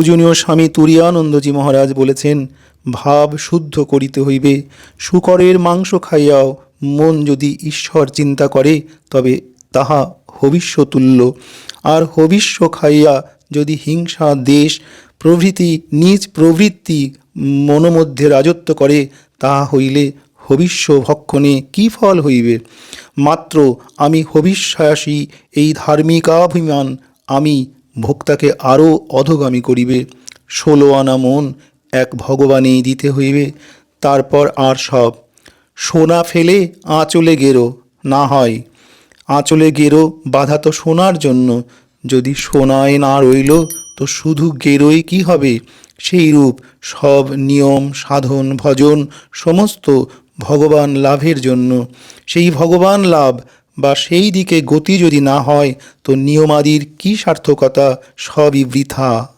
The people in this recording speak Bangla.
পূজনীয় স্বামী তুরিয়ানন্দজি মহারাজ বলেছেন, ভাব শুদ্ধ করিতে হইবে। শুকরের মাংস খাইয়াও মন যদি ঈশ্বর চিন্তা করে, তবে তাহা হবিষ্যতুল্য। আর হবিষ্য খাইয়া যদি হিংসা, দেশ, প্রভৃতি, নিজ প্রবৃত্তি, মনোমধ্যে রাজত্ব করে তাহা হইলে হবিষ্য ভক্ষণে কি ফল হইবে? মাত্র আমি হবিষ্যাসী, এই ধার্মিকাভিমান আমি ভোক্তাকে আরও অধগামী করিবে। ষোলো আনা মন এক ভগবানেই দিতে হইবে। তারপর আর সব। সোনা ফেলে আঁচলে গেরো না হয়। আঁচলে গেরো বাধা তো সোনার জন্য। যদি সোনায় না রইল, তো শুধু গেরোই কি হবে? সেই রূপ সব নিয়ম, সাধন, ভজন, সমস্ত ভগবান লাভের জন্য। সেই ভগবান লাভ বা সেই দিকে গতি যদি না হয় তো নিয়মাদির কি সার্থকতা? সবই বৃথা।